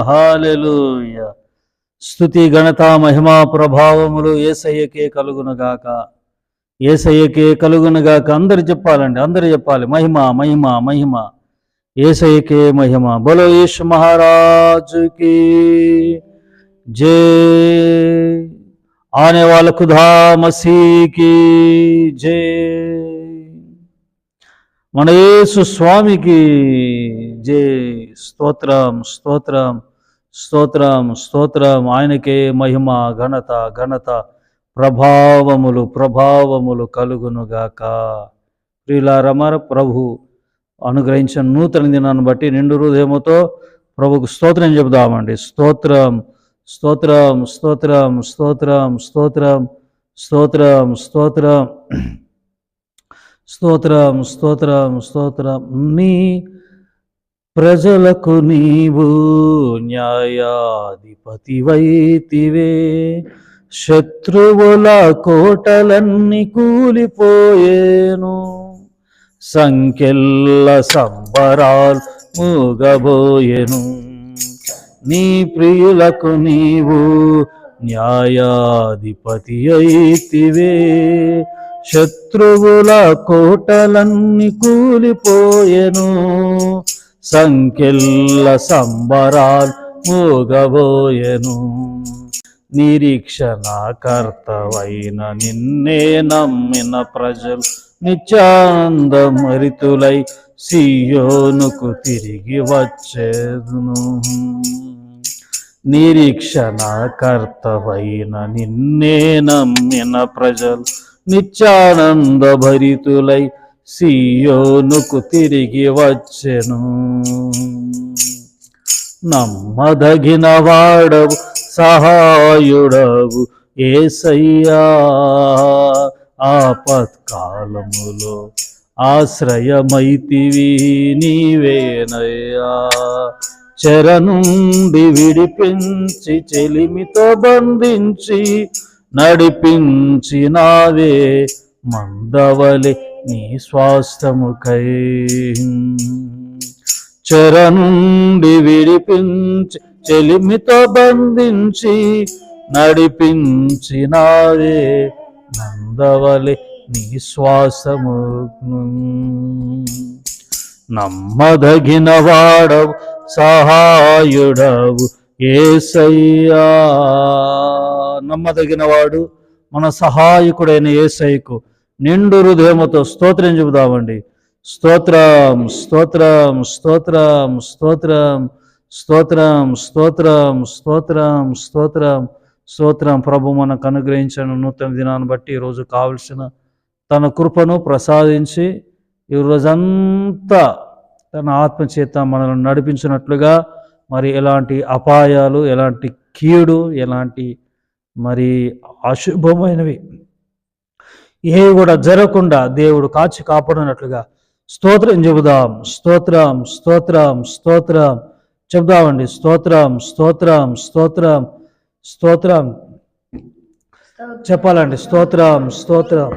Hallelujah స్థుతి స్తుతి ఘనత మహిమా ప్రభావములు ఏసయ్యకే కలుగునుగాక. ఏసయ్యకే కలుగునుగాక. అందరు చెప్పాలండి అందరు చెప్పాలి. మహిమ మహిమ మహిమ. ఏసయ్యకే మహిమ. బలో యేసు మహారాజుకి. జై. ఆనే వాళ్ళ ఖుదా మసీకి. జై. మన యేసు స్వామికి. జే. స్తోత్రం స్తోత్రం. స్తోత్రం స్తోత్రం. ఆయనకే మహిమ ఘనత ఘనత ప్రభావములు ప్రభావములు కలుగునుగాక. ప్రియులారమర ప్రభు అనుగ్రహించిన నూతన దినాన్ని బట్టి నిండు హృదయముతో ప్రభుకు స్తోత్రం చెబుదామండి. స్తోత్రం స్తోత్రం స్తోత్రం స్తోత్రం స్తోత్రం స్తోత్రం స్తోత్రం. స్తోత్రం స్తోత్రం స్తోత్రం. నీ ప్రజలకు నీవు న్యాయాధిపతివైతివే. శత్రువుల కోటలన్నీ కూలిపోయేను. సంఖ్యల్ల సంబరాలు మూగబోయెను. నీ ప్రియులకు నీవు న్యాయాధిపతి అయితివే. శత్రువుల కోటలన్నీ కూలిపోయెను. సంఖ్యల్ల సంబరాలు మూగబోయెను. నిరీక్షణకర్తవైన నిన్నే నమ్మిన ప్రజలు నిత్యానందమరితులై సియోనుకు తిరిగి వచ్చేదును. నిరీక్షణకర్తవైన నిన్నే నమ్మిన ప్రజలు నిత్యానందభరితులై సియోనుకు తిరిగి వచ్చెను. నమ్మదగిన వాడవు సహాయుడవు ఏసయ్యా. ఆపత్కాలములో ఆశ్రయమైతివి నీవేనయ్యా. చెర నుండి విడిపించి చెలిమితో బంధించి నడిపించినావే మందవలే నీ స్వాస్థముకై చెర విడిపించి చెలిమితో బంధించి నడిపించినారే నందవలి నీ శ్వాసము నమ్మదగిన వాడవు సహాయుడవు ఏసయ్యా. నమ్మదగిన వాడు మన సహాయకుడైన ఏసైకు నిండు హృదయముతో స్తోత్రం చెబుదామండి. స్తోత్రం స్తోత్రం స్తోత్రం స్తోత్రం స్తోత్రం స్తోత్రం స్తోత్రం స్తోత్రం. స్తోత్రం ప్రభు మనకు అనుగ్రహించిన నూతన దినాన్ని బట్టి ఈరోజు కావలసిన తన కృపను ప్రసాదించి ఈ రోజంతా తన ఆత్మచేత మనల్ని నడిపించినట్లుగా మరి ఎలాంటి అపాయాలు ఎలాంటి కీడు ఎలాంటి మరి అశుభమైనవి ఏవి కూడా జరగకుండా దేవుడు కాచి కాపాడినట్లుగా స్తోత్రం చెబుదాం. స్తోత్రం స్తోత్రం స్తోత్రం. చెబుదామండి. స్తోత్రం స్తోత్రం స్తోత్రం స్తోత్రం. చెప్పాలండి. స్తోత్రం స్తోత్రం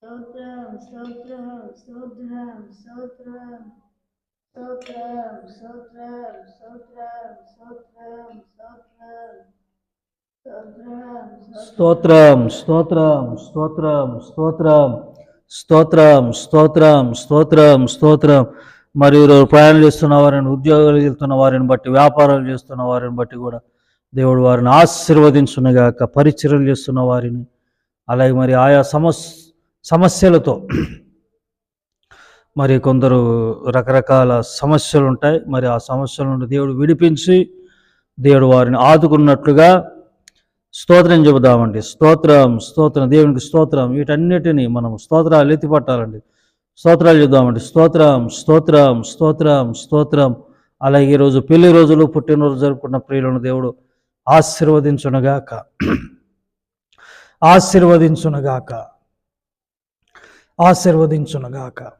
స్తోత్రం స్తోత్రం స్తోత్రం స్తోత్రం స్తోత్రం స్తోత్రం స్తోత్రం స్తోత్రం స్తోత్రం స్తోత్రం స్తోత్రం స్తోత్రం స్తోత్రం స్తోత్రం స్తోత్రం. మరియు ప్రయాణం చేస్తున్న వారిని ఉద్యోగాలు వెళ్తున్న వారిని బట్టి వ్యాపారాలు చేస్తున్న వారిని బట్టి కూడా దేవుడు వారిని ఆశీర్వదించునుగాక పరిచర్యలు చేస్తున్న వారిని. అలాగే మరి ఆయా సమస్ సమస్యలతో మరి కొందరు రకరకాల సమస్యలు ఉంటాయి. మరి ఆ సమస్యల నుండి దేవుడు విడిపించి దేవుడు వారిని ఆదుకున్నట్లుగా స్తోత్రం చెబుదామండి. స్తోత్రం స్తోత్రం దేవునికి స్తోత్రం. వీటన్నిటిని మనం స్తోత్రాలు ఎత్తిపట్టాలండి. స్తోత్రాలు చెబుదామండి. స్తోత్రం స్తోత్రం స్తోత్రం స్తోత్రం. అలాగే ఈరోజు పెళ్ళి రోజులు పుట్టినరోజు జరుపుకున్న ప్రియులను దేవుడు ఆశీర్వదించునగాక. ఆశీర్వదించునగాక. ఆశీర్వదించునగాక.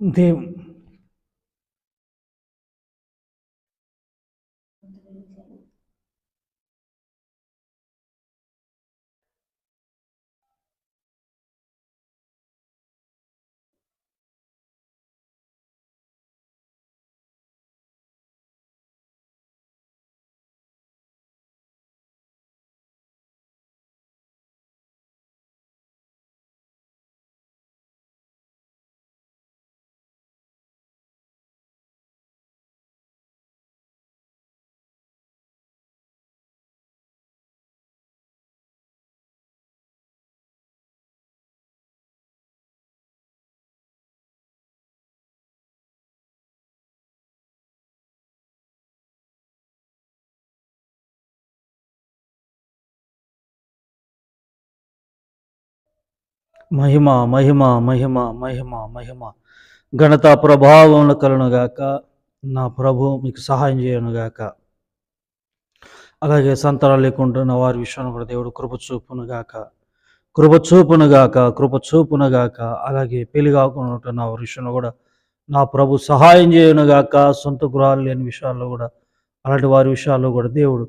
de మహిమ మహిమ మహిమ మహిమ మహిమ. ఘనత ప్రభావం కలునుగాక నా ప్రభు మీకు సహాయం చేయనుగాక అలాగే సంతరాలు లేకుంటున్న వారి విషయంలో కూడా దేవుడు కృప చూపునుగాక కృప చూపునుగాక కృప చూపునుగాక అలాగే పెళ్ళి కాకుండా ఉంటున్న వారి విషయంలో కూడా నా ప్రభు సహాయం చేయనుగాక సొంత గృహాలు లేని విషయాల్లో కూడా అలాంటి వారి విషయాల్లో కూడా దేవుడు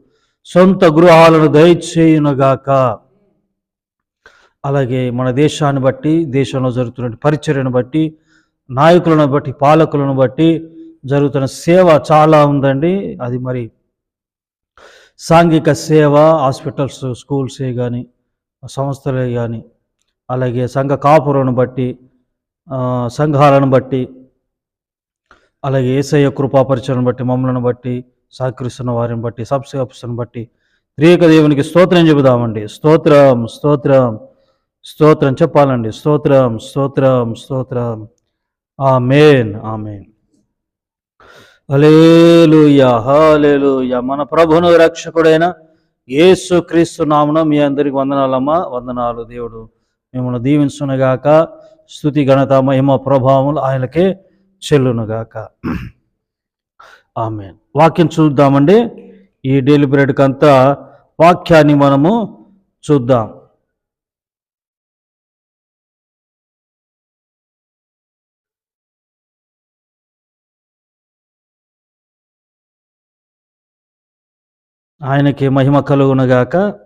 సొంత గృహాలను దయచేయునుగాక అలాగే మన దేశాన్ని బట్టి దేశంలో జరుగుతున్న పరిచర్యను బట్టి నాయకులను బట్టి పాలకులను బట్టి జరుగుతున్న సేవ చాలా ఉందండి. అది మరి సాంఘిక సేవ హాస్పిటల్స్ స్కూల్సే కానీ సంస్థలే కానీ అలాగే సంఘ కాపురను బట్టి సంఘాలను బట్టి అలాగే ఏసయ్య కృపాపరిచయను బట్టి మమ్మలను బట్టి సహకరిస్తున్న వారిని బట్టి సబ్స్క్రైబ్స్ని బట్టి త్రియక దేవునికి స్తోత్రం చెబుదామండి. స్తోత్రం స్తోత్రం. స్తోత్రం చెప్పాలండి. స్తోత్రం స్తోత్రం స్తోత్రం. ఆమేన్ ఆమేన్. హల్లెలూయా హల్లెలూయా. మన ప్రభును రక్షకుడైన యేసు క్రీస్తు నామన మీ అందరికి వందనాలమ్మా. వందనాలు దేవుడు. మిమ్మల్ని దీవించునుగాక. స్థుతి ఘనత మహిమ ప్రభావములు ఆయనకే చెల్లునుగాక. ఆమె వాక్యం చూద్దామండి. ఈ డైలీ బ్రెడ్కి అంతా వాక్యాన్ని మనము చూద్దాం. ఆయనకి మహిమ కలుగునగాక.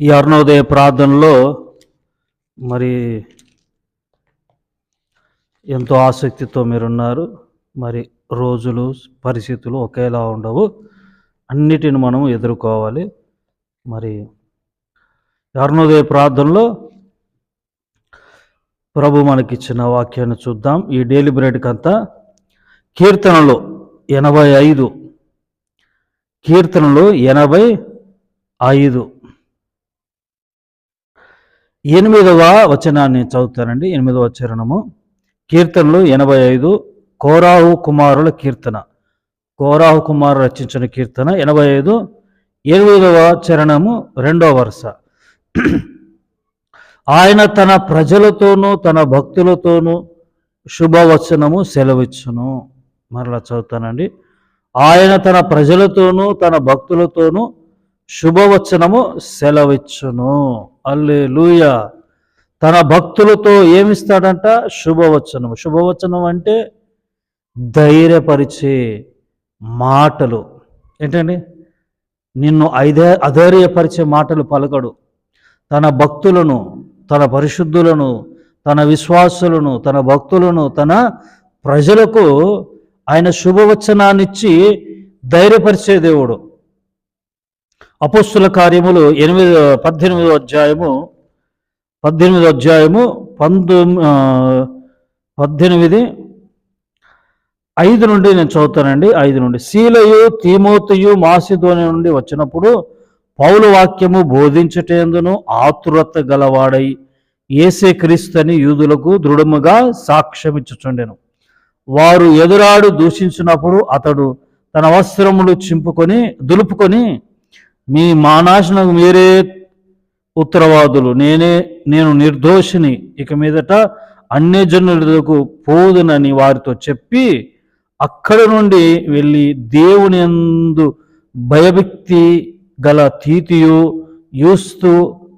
ఈ అరుణోదయ ప్రార్థనలో మరి ఎంతో ఆసక్తితో మీరున్నారు. మరి రోజులు పరిస్థితులు ఒకేలా ఉండవు. అన్నిటిని మనం ఎదుర్కోవాలి. మరి అరుణోదయ ప్రార్థనలో ప్రభు మనకిచ్చిన వాక్యాన్ని చూద్దాం. ఈ డైలీ బ్రెడ్కి అంతా కీర్తనలో ఎనభై ఐదు కీర్తనలు ఎనభై ఐదు. ఎనిమిదవ వచనాన్ని చదువుతానండి. ఎనిమిదవ చరణము. కీర్తనలు ఎనభై ఐదు. కోరాహు కుమారుల కీర్తన. కోరాహు కుమారు రచించిన కీర్తన ఎనభై ఐదు. ఎనిమిదవ చరణము రెండవ వరుస. ఆయన తన ప్రజలతోనూ తన భక్తులతోనూ శుభవచనము సెలవిచ్చును. మరలా చదువుతానండి. ఆయన తన ప్రజలతోనూ తన భక్తులతోనూ శుభవచనము సెలవిచ్చును. అల్లే తన భక్తులతో ఏమిస్తాడంట? శుభవచనం శుభవచనం అంటే ధైర్యపరిచే మాటలు. ఏంటండి? నిన్ను ఐదే అధైర్యపరిచే మాటలు పలకడు. తన భక్తులను తన పరిశుద్ధులను తన విశ్వాసులను తన భక్తులను తన ప్రజలకు ఆయన శుభవచనాన్నిచ్చి ధైర్యపరిచే దేవుడు. అపోస్తుల కార్యములు ఎనిమిది పద్దెనిమిదో అధ్యాయము పద్దెనిమిదో అధ్యాయము పంతొమ్మిది పద్దెనిమిది ఐదు నుండి నేను చదువుతానండి ఐదు నుండి. శీలయు తీమోతయు మాసిధోని నుండి వచ్చినప్పుడు పౌలు వాక్యము బోధించటేందును ఆతురత గలవాడై ఏసే క్రీస్తని యూదులకు దృఢముగా సాక్ష్యమిచ్చుచుండెను. వారు ఎదురాడు దూషించినప్పుడు అతడు తన వస్త్రములు చింపుకొని దులుపుకొని మీ మానాశనకు మీరే ఉత్తరవాదులు. నేనే నేను నిర్దోషిని. ఇక మీదట అన్యజనులకు పోదునని వారితో చెప్పి అక్కడ నుండి వెళ్ళి దేవుని ఎందు భయభక్తి గల తీతియు యూస్తు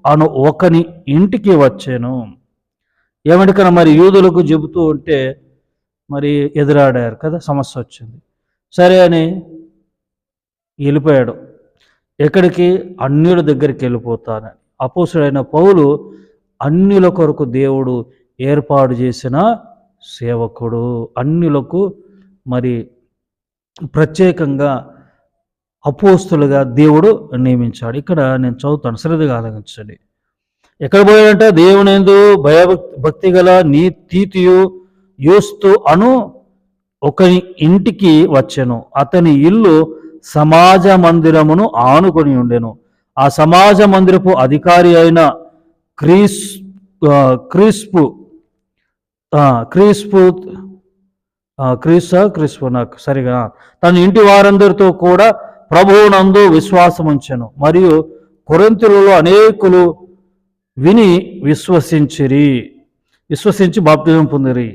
అను ఒకని ఇంటికి వచ్చాను. ఏమంటికన్నా మరి? యూదులకు చెబుతూ ఉంటే మరి ఎదురాడారు కదా సమస్య వచ్చింది. సరే అని వెళ్ళిపోయాడు. ఎక్కడికి? అన్యుల దగ్గరికి వెళ్ళిపోతానని. అపోసుడైన పౌలు అన్యుల కొరకు దేవుడు ఏర్పాటు చేసిన సేవకుడు. అన్యులకు మరి ప్రత్యేకంగా అపోస్తులుగా దేవుడు నియమించాడు. ఇక్కడ నేను చదువుతాను శ్రద్ధగా ఆలోచించండి. ఎక్కడ పోయాడంటే? దేవుని ఎందు భయభక్తి భక్తి గల నీ తీతియు యూస్తు అను ఒక ఇంటికి వచ్చెను. అతని ఇల్లు సమాజ మందిరమును ఆనుకొని ఉండెను. ఆ సమాజ మందిరపు అధికారి అయిన క్రీస్ క్రీస్పు క్రీస్పు ఆ, క్రీస్పు నాకు సరిగా. తన ఇంటి వారందరితో కూడా ప్రభువునందు విశ్వాసం ఉంచాను మరియు కొరంతులలో అనేకులు విని విశ్వసించిరి. విశ్వసించి బాప్తిజం పొందిరి.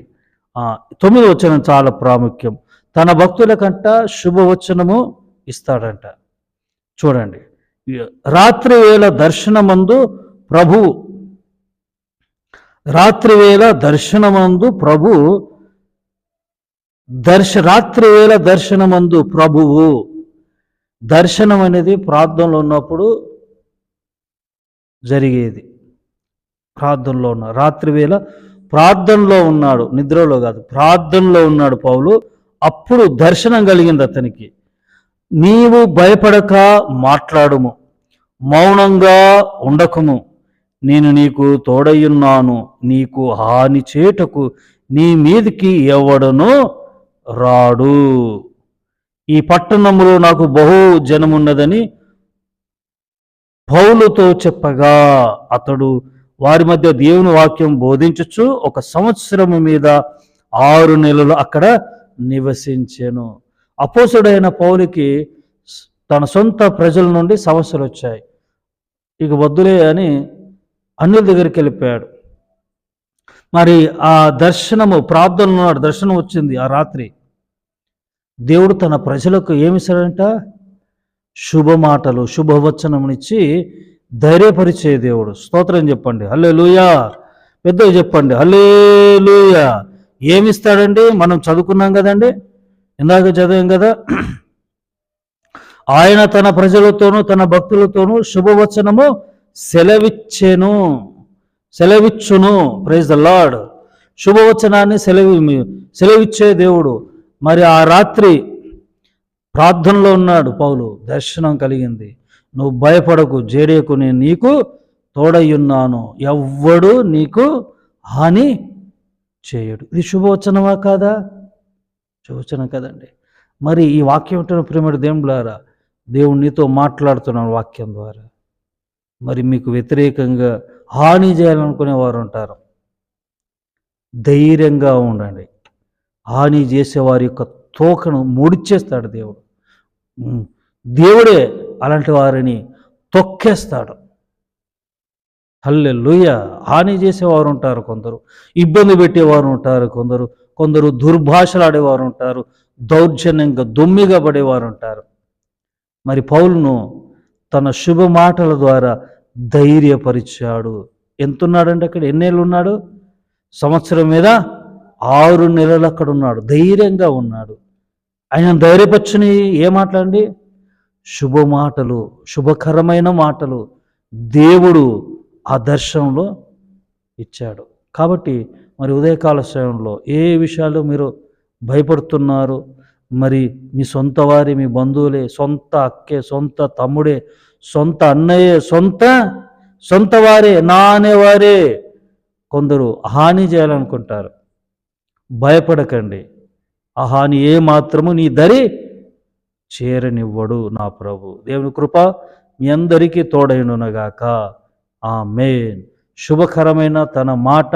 తొమ్మిది వచనం చాలా ప్రాముఖ్యం. తన భక్తుల కంట శుభవచనము ఇస్తాడంట. చూడండి. రాత్రి వేళ దర్శనమందు ప్రభు రాత్రి వేళ దర్శనమందు ప్రభు దర్శ రాత్రి వేళ దర్శనమందు ప్రభువు. దర్శనం అనేది ప్రార్థనలో ఉన్నప్పుడు జరిగేది. ప్రార్థనలో ఉన్న రాత్రి వేళ ప్రార్థనలో ఉన్నాడు నిద్రలో కాదు ప్రార్థనలో ఉన్నాడు పౌలు. అప్పుడు దర్శనం కలిగింది అతనికి. నీవు భయపడక మాట్లాడుము మౌనంగా ఉండకుము. నేను నీకు తోడయ్యున్నాను నీకు హాని చేటకు నీ మీదికి ఎవడను రాడు. ఈ పట్టణంలో నాకు బహు జనమున్నదని పౌలుతో చెప్పగా అతడు వారి మధ్య దేవుని వాక్యం బోధించచ్చు ఒక సంవత్సరము మీద ఆరు నెలలు అక్కడ నివసించాను. అపోసుడైన పౌలికి తన సొంత ప్రజల నుండి సమస్యలు వచ్చాయి. ఇక వద్దులే అని అన్యుల దగ్గరికి వెళ్ళిపోయాడు. మరి ఆ దర్శనము ప్రార్థనలో ఉన్నాడు దర్శనం వచ్చింది ఆ రాత్రి. దేవుడు తన ప్రజలకు ఏమిస్తాడంట? శుభ మాటలు శుభవచనమునిచ్చి ధైర్యపరిచే దేవుడు. స్తోత్రం చెప్పండి. హల్లే లూయా పెద్దగా చెప్పండి. హల్లే లూయా ఏమిస్తాడండి? మనం చదువుకున్నాం కదండి? ఇందాక చదివాం కదా. ఆయన తన ప్రజలతోనూ తన భక్తులతోనూ శుభవచనము సెలవిచ్చెను. సెలవిచ్చును. ప్రైజ్ ద లార్డ్ శుభవచనాన్ని సెలవి సెలవిచ్చే దేవుడు. మరి ఆ రాత్రి ప్రార్థనలో ఉన్నాడు పౌలు. దర్శనం కలిగింది. నువ్వు భయపడకు జేడేకు నేను నీకు తోడయ్యున్నాను. ఎవ్వడు నీకు హాని చేయడు. ఇది శుభవచనమా కాదా? శుభవచనం కదండి. మరి ఈ వాక్యం ఉంటున్న ప్రేమడు దేవుడులారా దేవుడు నీతో మాట్లాడుతున్నాడు వాక్యం ద్వారా. మరి మీకు వ్యతిరేకంగా హాని చేయాలనుకునే వారు ఉంటారు. ధైర్యంగా ఉండండి. హాని చేసేవారి యొక్క తోకను ముడిచేస్తాడు దేవుడు. దేవుడే అలాంటి వారిని తొక్కేస్తాడు. హల్లెలూయ! హాని చేసేవారు ఉంటారు కొందరు ఇబ్బంది పెట్టేవారు ఉంటారు కొందరు కొందరు దుర్భాషలాడేవారు ఉంటారు దౌర్జన్యంగా దొమ్మిగా పడేవారు ఉంటారు. మరి పౌలును తన శుభ మాటల ద్వారా ధైర్యపరిచాడు. ఎంతున్నాడంటే అక్కడ? ఎన్నేళ్ళు ఉన్నాడు? సంవత్సరం మీద ఆరు నెలలు అక్కడ ఉన్నాడు. ధైర్యంగా ఉన్నాడు. ఆయన ధైర్యపరచుని ఏ మాట్లాడండి శుభ మాటలు శుభకరమైన మాటలు దేవుడు ఆ దర్శనంలో ఇచ్చాడు. కాబట్టి మరి ఉదయకాల సమయంలో ఏ విషయాలు మీరు భయపడుతున్నారు? మరి మీ సొంత వారి మీ బంధువులే సొంత అక్కే సొంత తమ్ముడే సొంత అన్నయ్యే సొంత సొంత వారే నా అనేవారే కొందరు హాని చేయాలనుకుంటారు. భయపడకండి. ఆ హాని ఏ మాత్రము నీ దరి చేరనివ్వడు నా ప్రభు. దేవుని కృప మీ అందరికీ తోడైనగాక ఆ మేన్ శుభకరమైన తన మాట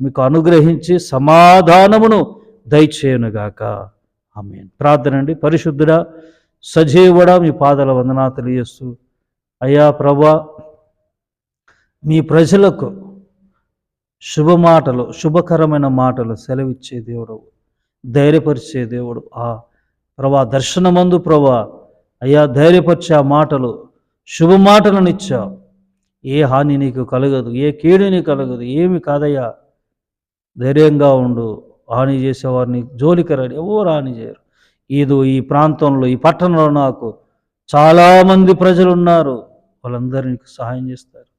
మీకు అనుగ్రహించి సమాధానమును దయచేయునుగాక. ఆమెన్. ప్రార్థన అండి పరిశుద్ధుడా సజీవుడా మీ పాదల వందనా తెలియస్తూ అయ్యా ప్రభా మీ ప్రజలకు శుభ మాటలు శుభకరమైన మాటలు సెలవిచ్చే దేవుడు ధైర్యపరిచే దేవుడు. ఆ ప్రభా దర్శనమందు ప్రభా అయ్యా ధైర్యపరిచే ఆ మాటలు శుభ మాటలను ఇచ్చావు ఏ హాని నీకు కలగదు ఏ కీడు నీకు కలగదు ఏమి కాదయ్యా. ధైర్యంగా ఉండు హాని చేసేవారిని జోలికి రాడు ఎవరు హాని చేయరు. ఇది ఈ ప్రాంతంలో ఈ పట్టణంలో నాకు చాలామంది ప్రజలు ఉన్నారు వాళ్ళందరూ నీకు సహాయం చేస్తారు.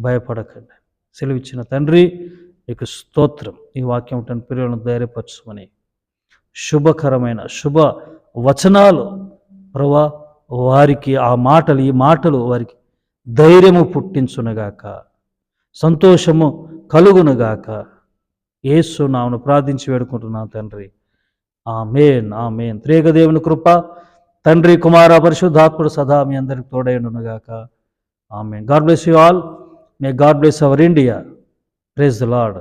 భయపడకండి. సెలవిచ్చిన తండ్రి నీకు స్తోత్రం. ఈ వాక్యం తన పిల్లలను ధైర్యపరచమని. శుభకరమైన శుభ వచనాలు. ప్రభా వారికి ఆ మాటలు ఈ మాటలు వారికి ధైర్యము పుట్టించునుగాక. సంతోషము కలుగునుగాక. ఏసు నామను ప్రార్థించి వేడుకుంటున్నాను తండ్రి. ఆ మేన్ ఆ మేన్ త్రేగదేవుని కృప తండ్రి కుమార పరిశుద్ధాత్ముడు సదా మీ అందరికి తోడైండునుగాక may God bless you all. May God bless our India. Praise the Lord.